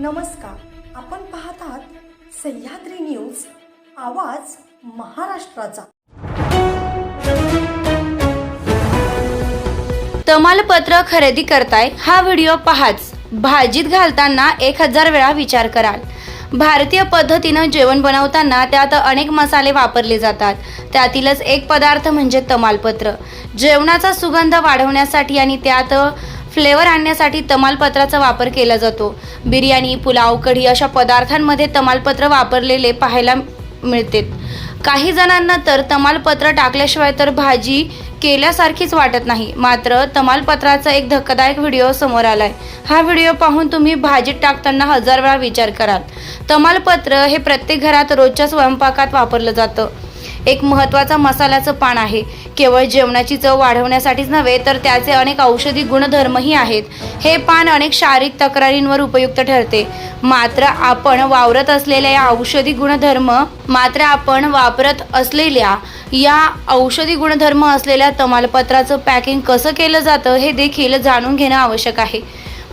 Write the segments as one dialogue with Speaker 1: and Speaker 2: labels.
Speaker 1: नमस्कार. आपण पाहत आहात सह्याद्री न्यूज आवाज महाराष्ट्राचा.
Speaker 2: तमालपत्र खरेदी करताय हा व्हिडिओ पहाच. भाजीत घालताना एक हजार वेळा विचार कराल. भारतीय पद्धतीनं जेवण बनवताना त्यात अनेक मसाले वापरले जातात. त्यातीलच एक पदार्थ म्हणजे तमालपत्र. जेवणाचा सुगंध वाढवण्यासाठी आणि त्यात फ्लेवर आणण्यासाठी तमालपत्राचा वापर केला जातो. बिर्याणी पुलाव कढी अशा पदार्थांमध्ये तमालपत्र वापरलेले पाहायला मिळते. काही जणांना तर तमालपत्र टाकल्याशिवाय तर भाजी केल्यासारखीच वाटत नाही. मात्र तमालपत्राचा एक धक्कादायक व्हिडिओ समोर आलाय. हा व्हिडिओ पाहून तुम्ही भाजीत टाकताना हजार वेळा विचार कराल. तमालपत्र हे प्रत्येक घरात रोजच्या स्वयंपाकात वापरलं जातं. एक महत्त्वाचा मसाल्याचं पान आहे. केवळ जेवणाची चव वाढवण्यासाठीच नव्हे तर त्याचे अनेक औषधी गुणधर्मही आहेत. हे पान अनेक शारीरिक तक्रारींवर उपयुक्त ठरते. मात्र आपण वावरत असलेल्या या औषधी गुणधर्म मात्र आपण वापरत असलेल्या या औषधी गुणधर्म असलेल्या तमालपत्राचं पॅकिंग कसं केलं जातं हे देखील जाणून घेणं आवश्यक आहे.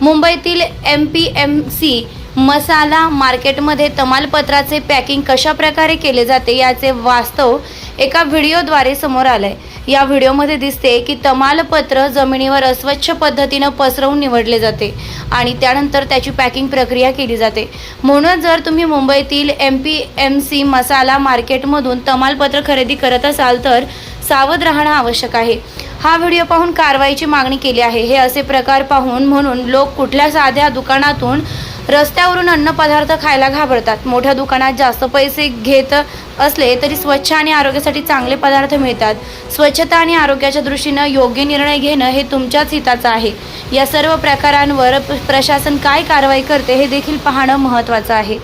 Speaker 2: मुंबईतील एम पी एम सी मसाला मार्केटमध्ये तमालपत्राचे पॅकिंग कशा प्रकारे केले जाते याचे वास्तव एका व्हिडिओद्वारे समोर आलंय. या व्हिडिओमध्ये दिसते की तमालपत्र जमिनीवर अस्वच्छ पद्धतीनं पसरवून निवडले जाते आणि त्यानंतर त्याची पॅकिंग प्रक्रिया केली जाते. म्हणून जर तुम्ही मुंबईतील M P M C masala मार्केटमधून तमालपत्र खरेदी करत असाल तर सावध राहणं आवश्यक आहे. हा व्हिडिओ पाहून कारवाईची मागणी केली आहे. हे असे प्रकार पाहून म्हणून लोक कुठल्या साध्या दुकानातून रस्त्यावरून अन्नपदार्थ खायला घाबरतात. मोठ्या दुकानात जास्त पैसे घेत असले तरी स्वच्छ आणि आरोग्यासाठी चांगले पदार्थ मिळतात. स्वच्छता आणि आरोग्याच्या दृष्टीनं योग्य निर्णय घेणं हे तुमच्याच हिताचं आहे. या सर्व प्रकारांवर प्रशासन काय कारवाई करते हे देखील पाहणं महत्त्वाचं आहे.